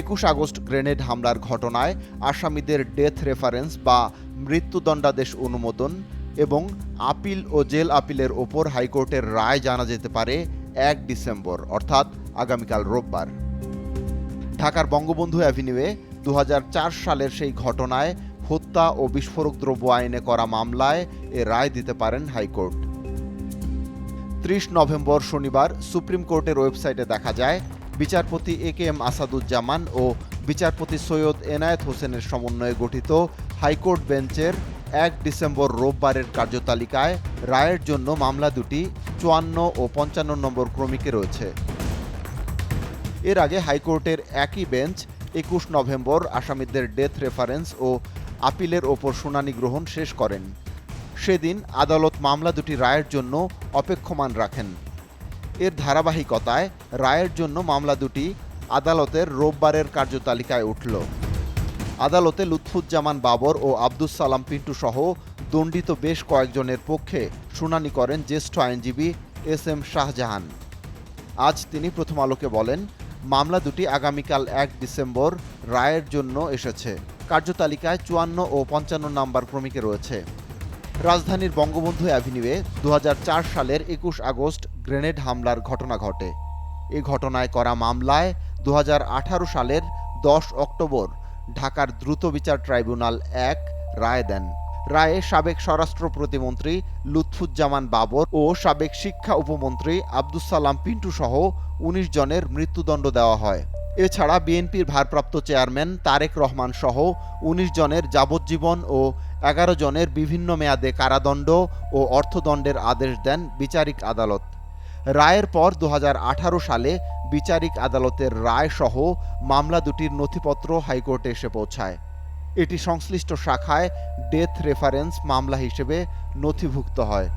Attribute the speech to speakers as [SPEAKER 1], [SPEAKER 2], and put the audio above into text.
[SPEAKER 1] একুশ August grenade হামলার ঘটনায় আসামিদের ডেথ রেফারেন্স বা মৃত্যুদণ্ডাদেশ অনুমোদন এবং আপিল ও জেল আপিলের ওপর হাইকোর্টের রায় জানা যেতে পারে এক ডিসেম্বর, অর্থাৎ আগামীকাল রোববার। ঢাকার বঙ্গবন্ধু অ্যাভিনিউয়ে দু হাজার চার সালের সেই ঘটনায় হত্যা ও বিস্ফোরক দ্রব্য আইনে করা মামলায় এ রায় দিতে পারেন হাইকোর্ট। ত্রিশ নভেম্বর শনিবার সুপ্রিম কোর্টের ওয়েবসাইটে দেখা যায় বিচারপতি এ কে এম আসাদুজ্জামান ও বিচারপতি সৈয়দ এনায়েত হোসেনের সমন্বয়ে গঠিত হাইকোর্ট বেঞ্চের এক ডিসেম্বর রোববারের কার্যতালিকায় রায়ের জন্য মামলা দুটি চুয়ান্ন ও পঞ্চান্ন নম্বর ক্রমিকে রয়েছে। এর আগে হাইকোর্টের একই বেঞ্চ একুশ নভেম্বর আসামিদের ডেথ রেফারেন্স ও আপিলের ওপর শুনানি গ্রহণ শেষ করেন। সেদিন আদালত মামলা দুটি রায়ের জন্য অপেক্ষমান রাখেন। এর ধারাবাহিকতায় রায়ের জন্য মামলা দুটি আদালতের রোববারের কার্যতালিকায় উঠল। আদালতে লুৎফুজ্জামান বাবর ও আব্দুস সালাম পিন্টু সহ দণ্ডিত বেশ কয়েকজনের পক্ষে শুনানি করেন জ্যেষ্ঠ আইনজীবী এস এম শাহজাহান। আজ তিনি প্রথম আলোকে বলেন, মামলা দুটি আগামীকাল এক ডিসেম্বর রায়ের জন্য এসেছে। কার্যতালিকায় চুয়ান্ন ও পঞ্চান্ন নাম্বার ক্রমিকে রয়েছে। রাজধানীর বঙ্গবন্ধু অ্যাভিনিউয়ে দু হাজার চার সালের একুশ আগস্ট গ্রেনেড হামলার ঘটনা ঘটে। এ ঘটনায় করা মামলায় দু হাজার আঠারো সালের দশ অক্টোবর ঢাকার দ্রুত বিচার ট্রাইব্যুনাল এক রায় দেন। রায়ে সাবেক স্বরাষ্ট্র প্রতিমন্ত্রী লুৎফুজ্জামান বাবর ও সাবেক শিক্ষা উপমন্ত্রী আব্দুস সালাম পিন্টু সহ উনিশ জনের মৃত্যুদণ্ড দেওয়া হয়। এছাড়া বিএনপির ভারপ্রাপ্ত চেয়ারম্যান তারেক রহমান সহ উনিশ জনের যাবজ্জীবন ও এগারো জনের বিভিন্ন মেয়াদে কারাদণ্ড ও অর্থদণ্ডের আদেশ দেন বিচারিক আদালত। রায়ের পর দু হাজার আঠারো সালে বিচারিক আদালতের রায় সহ মামলা দুটির নথিপত্র হাইকোর্টে এসে পৌঁছায়। এটি সংশ্লিষ্ট শাখায় ডেথ রেফারেন্স মামলা হিসেবে নথিভুক্ত হয়।